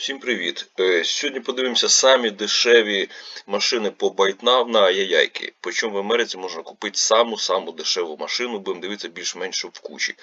Всім привіт! Е, Сьогодні подивимося самі дешеві машини по байтнав на яяйки. Причому в Америці можна купити саму-саму дешеву машину, будемо дивитися більш-менш в кучі.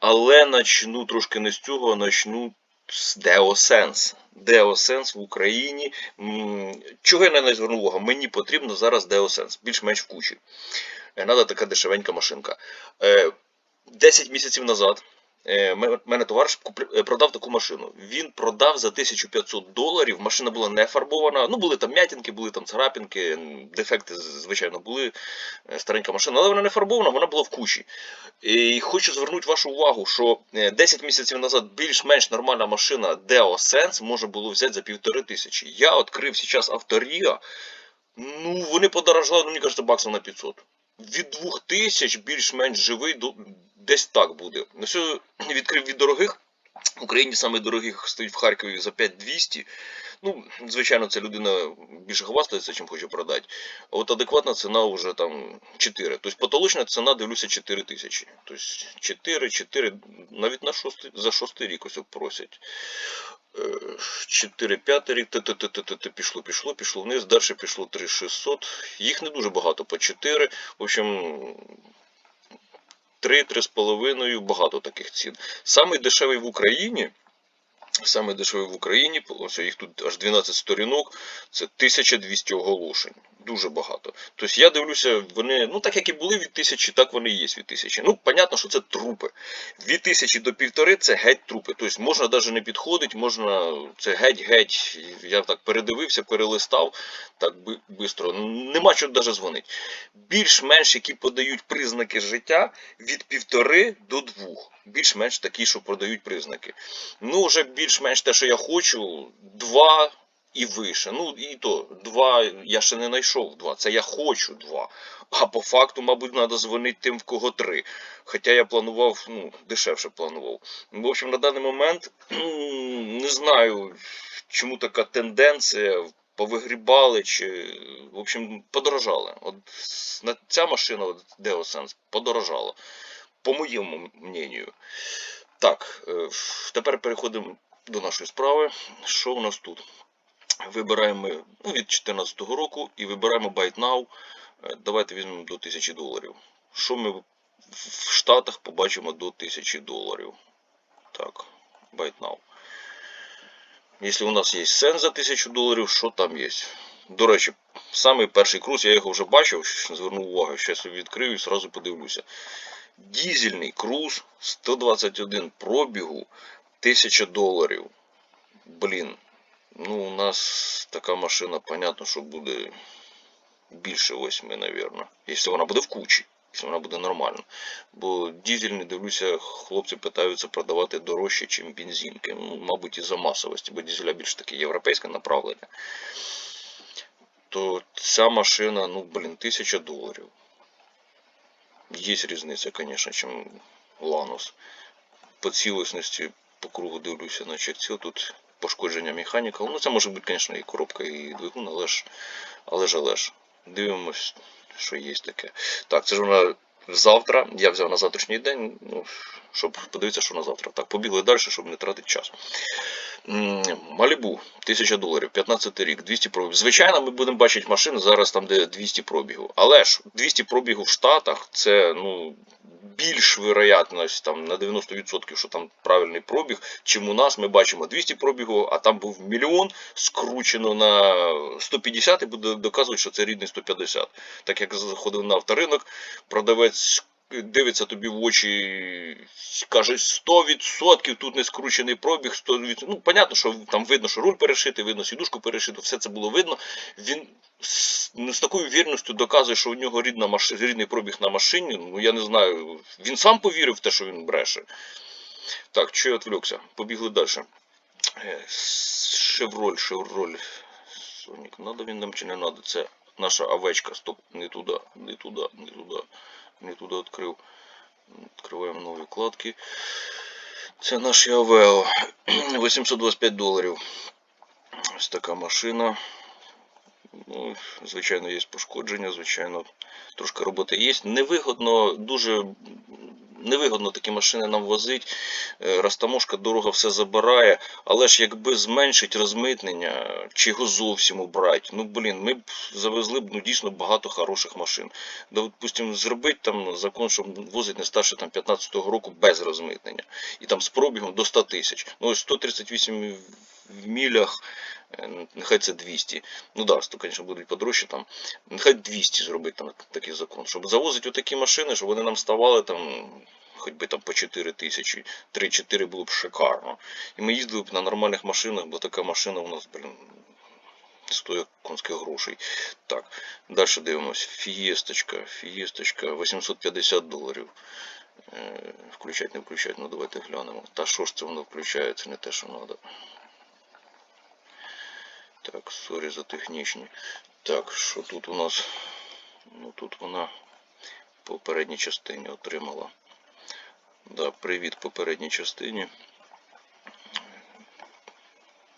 Але начну трошки не з цього, а начну з Deosense. Deosense в Україні. Чого я неї звернув увагу? Мені потрібно зараз Deosense, більш-менш в кучі. Е, Надо така дешевенька машинка. Е, 10 місяців назад Е, мене товариш е, продав таку машину. Він продав за 1500 доларів. Машина була не фарбована. Ну, були там м'ятінки, були там царапінки, дефекти, звичайно, були. Е, Старенька машина, але вона не фарбована, вона була в кучі. І хочу звернути вашу увагу, що е, 10 місяців назад більш-менш нормальна машина DeoSense можна було взяти за півтори тисячі. Я відкрив зараз авторія. Ну, вони подорожали, ну, мені кажеться, баксів на 500 від 2000 більш-менш живий до десь так буде. На що відкрив від дорогих. В Україні саме дорогих стоїть в Харкові за 5200. Ну, звичайно, це людина більше хвастається, чим хоче продати. А от адекватна ціна вже там 4. Тобто потолочна ціна, дивлюся, 4 тисячі. Тобто 4, 4, навіть на 6, за 6 рік ось просять. 4-5 рік, т-т-т-т-т, пішло, пішло, пішло вниз, далі пішло 3600. Їх не дуже багато, по 4. В общем, 3-3,5, багато таких цін. Самий дешевий в Україні. Саме дешевий в Україні, ось їх тут аж 12 сторінок, це 1200 оголошень. Дуже багато. Тобто я дивлюся, вони, ну так як і були від тисячі, так вони і є від тисячі. Ну, понятно, що це трупи. Від тисячі до півтори це геть трупи. Тобто можна навіть не підходити, можна це геть-геть. Я так передивився, перелистав так бистро. Нема чого навіть дзвонити. Більш-менш, які подають признаки життя від півтори до двох. Більш-менш такі, що продають признаки. Ну, вже більш-менш те, що я хочу, два і вище. Ну, і то, два я ще не знайшов два. Це я хочу два. А по факту, мабуть, треба дзвонити тим, в кого три. Хоча я планував, ну, дешевше планував. В общем, на даний момент не знаю, чому така тенденція. Повигрібали чи, в общем, подорожали. От ця машина, Deosense, подорожала. По моєму мнению. Так, е, тепер переходимо до нашої справи. Що у нас тут? Вибираємо ну, від 2014 року і вибираємо Now. Е, Давайте візьмемо до 1000 доларів. Що ми в Штатах побачимо до 1000 доларів? Так, Now. Якщо у нас є сенс за 1000 доларів, що там є? До речі, самий перший круз, я його вже бачив, звернув увагу, зараз відкрию і одразу подивлюся. Дізельний круз 121 пробігу 1000 доларів. Блін, ну у нас така машина, понятно, що буде більше 8, напевно. Якщо вона буде в кучі, якщо вона буде нормальна. Бо дізельні, дивлюся, хлопці питаються продавати дорожче, ніж бензинки. Ну, мабуть, із-за масовості, бо дізеля більш таке європейське направлення. То ця машина, ну, блін, 1000 доларів. Є різниця, звісно, чим Ланус. По цілісності, по кругу дивлюся, значить, це тут пошкодження механіка. Ну, це може бути, звісно, і коробка, і двигун, але ж, але ж, але ж. Дивимось, що є таке. Так, це ж вона завтра. Я взяв на завтрашній день, ну, щоб подивитися, що на завтра. Так, побігли далі, щоб не тратити час. Малібу, 1000 доларів, 15 рік, 200 пробігів. Звичайно, ми будемо бачити машини зараз там, де 200 пробігів. Але ж 200 пробігів в Штатах це ну, більш вероятність там, на 90%, що там правильний пробіг, чим у нас ми бачимо 200 пробігів, а там був мільйон скручено на 150 і буде доказувати, що це рідний 150. Так як заходив на авторинок, продавець дивиться тобі в очі, каже 100% тут не скручений пробіг, 100%. Ну, понятно, що там видно, що руль перешитий, видно сідушку перешиту, все це було видно. Він з, ну, з такою вірністю доказує, що у нього рідна маш... рідний пробіг на машині. Ну я не знаю. Він сам повірив в те, що він бреше. Так, що я відвлекся? Побігли далі. Е, Шевроль, шевроль. Сонік, надо він нам чи не надо? Це наша овечка. Стоп, не туди, не туди, не туди. Не туди відкрив. Открываем нові вкладки. Це наш Явео. 825 доларів. Ось така машина. Ну, звичайно, є пошкодження, звичайно, трошки роботи є. Невигодно, дуже невигодно такі машини нам возить. Е, Розтаможка дорога все забирає, але ж якби зменшить розмитнення, чи його зовсім убрати, ну блін, ми б завезли б ну, дійсно багато хороших машин. Допустимо, зробити там закон, щоб возить не старше там 15-го року без розмитнення. І там з пробігом до 100 тисяч. Ну ось 138 в мілях, е, нехай це 200. Ну да, то, звісно, будуть подорожче там. Нехай 200 зробити там такий закон. Щоб завозити отакі машини, щоб вони нам ставали там. Хоч би там по 4 тисячі, 3-4 було б шикарно. І ми їздили б на нормальних машинах, бо така машина у нас, блін, стоїть конських грошей. Так, далі дивимось. Фієсточка, фієсточка, 850 доларів. Е, Включать, не включать, ну давайте глянемо. Та що ж це воно включає, це не те, що треба. Так, сорі за технічні. Так, що тут у нас? Ну тут вона по передній частині отримала. Да, привіт попередній частині.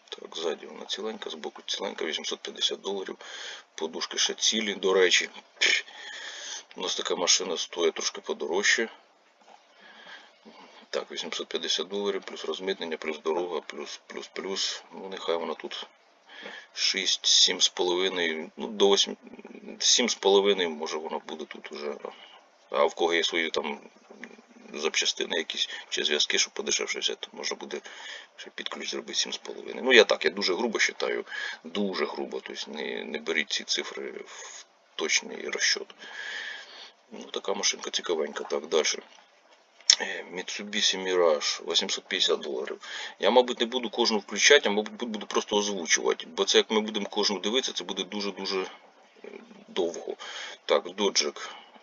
Так, ззаді вона ціленька, збоку ціленька, 850 доларів. Подушки ще цілі, до речі. У нас така машина стоїть трошки подорожче. Так, 850 доларів, плюс розмитнення, плюс дорога, плюс, плюс, плюс. Ну, нехай вона тут 6, 7 з ну, до 8, 7 може воно буде тут уже. А в кого є свої там запчастини якісь чи зв'язки, щоб подешевше взяти, то можна буде ще під ключ зробити 7,5. Ну я так, я дуже грубо вважаю, дуже грубо, тобто не, не беріть ці цифри в точний розчет. Ну, така машинка цікавенька. Так, далі. Mitsubishi Mirage 850 доларів. Я, мабуть, не буду кожну включати, а мабуть, буду просто озвучувати. Бо це як ми будемо кожну дивитися, це буде дуже-дуже е, довго. Так, Dodge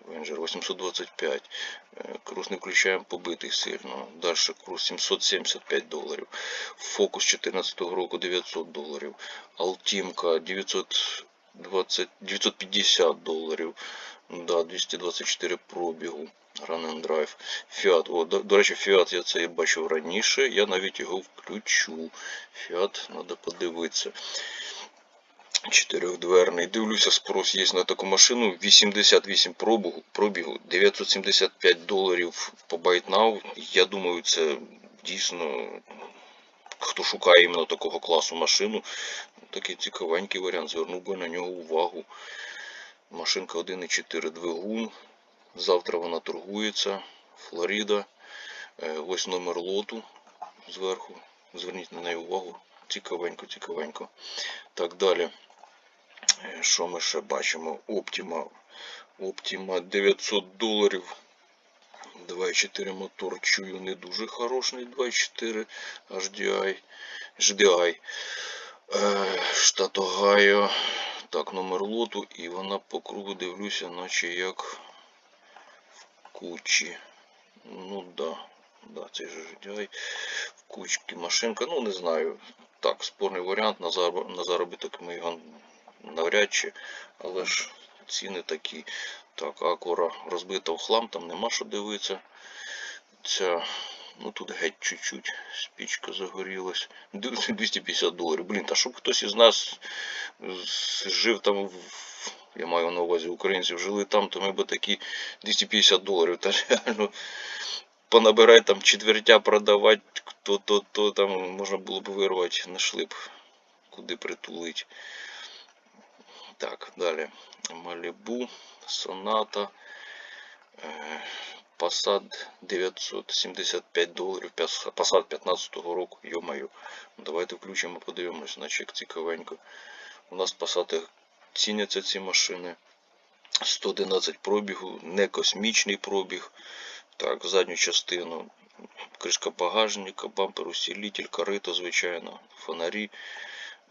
Avenger 825. Е, Круз не включаємо, побитий сильно. Далі круз 775 доларів. Фокус 14 року 900 доларів. Алтімка 920, 950 доларів. Да, 224 пробігу. Run and Drive. Fiat. О, до, до речі, Fiat я це бачив раніше. Я навіть його включу. Fiat, треба подивитися. Чотирьохдверний. Дивлюся, спрос є на таку машину. 88 пробігу, пробігу 975 доларів по BuyNow. Я думаю, це дійсно хто шукає іменно такого класу машину. Такий цікавенький варіант. Звернув би на нього увагу. Машинка 1.4 двигун. Завтра вона торгується. Флорида. Е, Ось номер лоту зверху. Зверніть на неї увагу. Цікавенько, цікавенько. Так далі. Е, Що ми ще бачимо? Optima. Optima 900 доларів. 2.4 мотор чую не дуже хороший. 2.4 HDI. HDI. Штат Огайо. Так, номер лоту. І вона по кругу дивлюся, наче як в кучі. Ну да. Да, цей же HDI. В кучці машинка. Ну не знаю. Так, спорний варіант. На заробіток ми його навряд чи, але ж ціни такі. Так, акура розбита в хлам, там нема що дивитися. Ця, ну тут геть чуть-чуть спічка загорілась. 250 доларів. Блін, та щоб хтось із нас жив там в. Я маю на увазі українців жили там, то ми б такі 250 доларів. Та реально понабирай там четвертя продавати, то, то, то там можна було б вирвати, знайшли б куди притулити. Так, далі. Малібу, Соната, е, Passat 975 доларів, Passat 15-го року, йомаю. Давайте включимо, подивимось, як цікавенько. У нас Passat ціняться ці машини. 111 пробігу, не космічний пробіг. Так, задню частину. Кришка багажника, бампер усилитель, корито, звичайно, фонарі.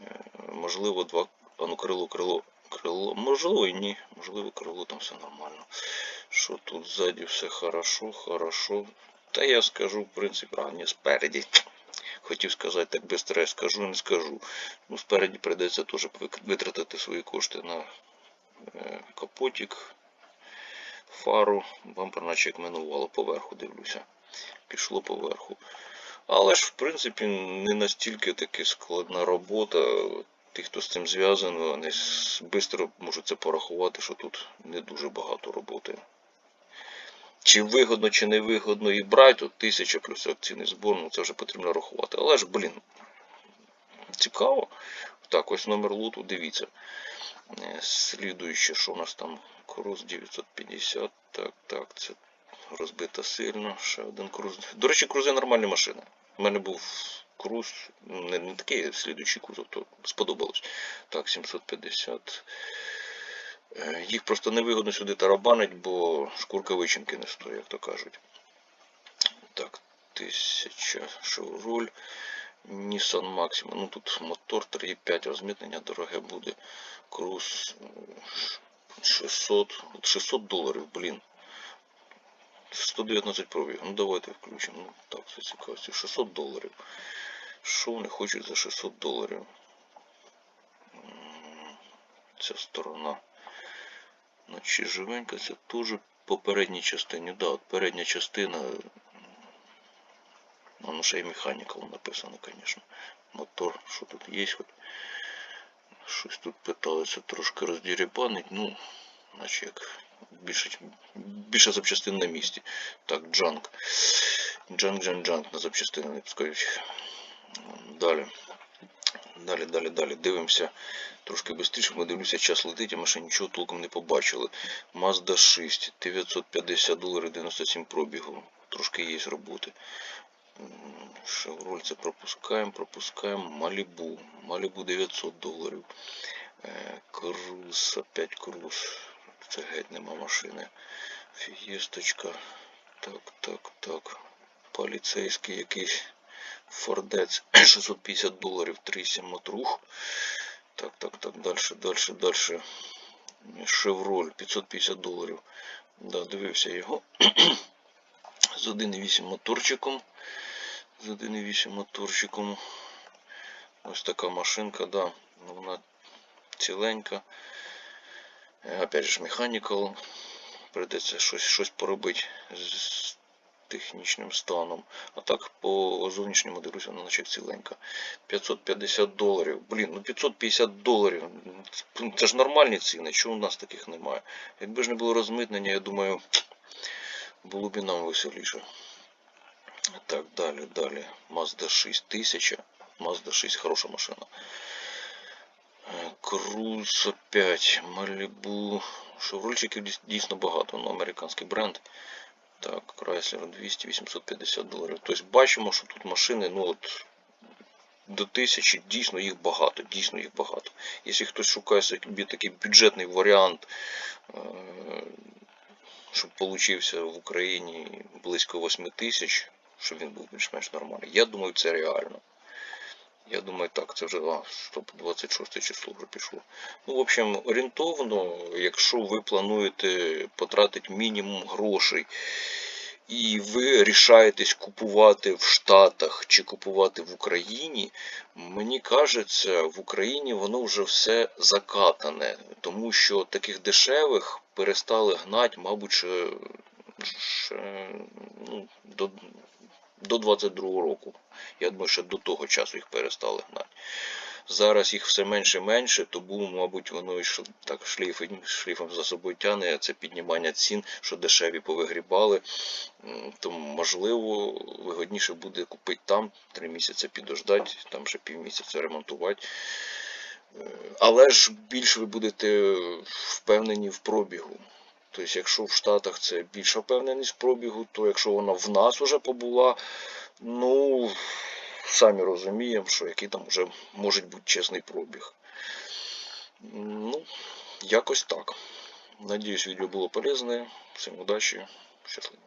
Е, Можливо, два. А ну крило, крило, крило. Можливо і ні. Можливо, крило там все нормально. Що тут ззаді все хорошо, хорошо. Та я скажу, в принципі, а ні, спереді. Хотів сказати, так швидко я скажу, не скажу. Ну, спереді прийдеться теж витратити свої кошти на е, капотик, фару. Бампер наче як минувало поверху, дивлюся. Пішло поверху. Але ж, в принципі, не настільки таки складна робота. Ті, хто з цим зв'язаний, вони швидко можуть це порахувати, що тут не дуже багато роботи. Чи вигодно, чи не вигодно і то тисяча плюс акційний збор, ну це вже потрібно рахувати. Але ж, блін, цікаво. Так, ось номер лоту, дивіться. Е, Слідуюче, що у нас там? Круз 950. Так, так, це розбита сильно. Ще один круз. До речі, крузи нормальні машини. У мене був круз, не, не такий слідуючий кузов, то сподобалось. Так, 750. Е, Їх просто невигодно сюди тарабанить, бо шкурка вичинки не стоїть, як то кажуть. Так, 1000 шевроль. Nissan Maxima. Ну тут мотор 3,5 розмитнення дороге буде. Круз е, 600. 600 доларів, блін. 119 пробіг. Ну давайте включимо. Ну так, це цікаво. 600 доларів. Що вони хочуть за 600 доларів? Ця сторона. Значить, живенька, це теж по передній частині. Да, от передня частина. Воно ще й Mechanical написано, звісно. Мотор, що тут є хоч. Щось тут питалися трошки роздірібанить, ну, наче як більше, більше запчастин на місці. Так, джанк. Джанк, джанк, джанк на запчастини не пускають. Далі. Далі, далі, далі. Дивимося трошки швидше. Ми дивлюся, час летить, а ми ще нічого толком не побачили. Mazda 6, 950 доларів, 97 пробігу. Трошки є роботи. Шевроль це пропускаємо, пропускаємо. Малібу. Малібу 900 доларів. Е, Круз, опять круз. Це геть нема машини. Фієсточка. Так, так, так. Поліцейський якийсь. Фордець 650 доларів, 3,7 матрух. Так, так, так, дальше, дальше, дальше. Шевроль 550 доларів. Да, дивився його. З 1,8 моторчиком. З 1,8 моторчиком. Ось така машинка, да. Вона ціленька. Е, Опять же, механікал. Придеться щось, щось поробити з технічним станом. А так по зовнішньому дивлюся, вона наче ціленька. 550 доларів. Блін, ну 550 доларів. Це ж нормальні ціни, чого у нас таких немає? Якби ж не було розмитнення, я думаю, було б і нам веселіше. Так, далі, далі. Mazda 6000. Mazda 6 хороша машина. Е, Круз опять. Malibu. Шеврольчиків дійсно багато, ну, американський бренд. Так, Chrysler 200, 850 доларів. Тобто бачимо, що тут машини, ну от до тисячі, дійсно їх багато, дійсно їх багато. Якщо хтось шукає собі такий бюджетний варіант, е, щоб получився в Україні близько 8 тисяч, щоб він був більш-менш нормальний, я думаю, це реально. Я думаю, так, це вже а, стоп, 26 число вже пішло. Ну, в общем, орієнтовно, якщо ви плануєте потратити мінімум грошей, і ви рішаєтесь купувати в Штатах чи купувати в Україні, мені кажеться, в Україні воно вже все закатане, тому що таких дешевих перестали гнати, мабуть, ще, ще, ну, до, до 22-го року. Я думаю, що до того часу їх перестали гнати. Зараз їх все менше і менше, тому, мабуть, воно і так шлейфом, шлейфом за собою тягне це піднімання цін, що дешеві повигрібали. Тому, можливо, вигодніше буде купити там, три місяці підождати, там ще півмісяця ремонтувати. Е, Але ж більш ви будете впевнені в пробігу. Тобто, якщо в Штатах це більша впевненість пробігу, то якщо вона в нас вже побула, ну самі розуміємо, що який там вже може бути чесний пробіг. Ну, якось так. Надіюсь, відео було полезне. Всім удачі, щасливо.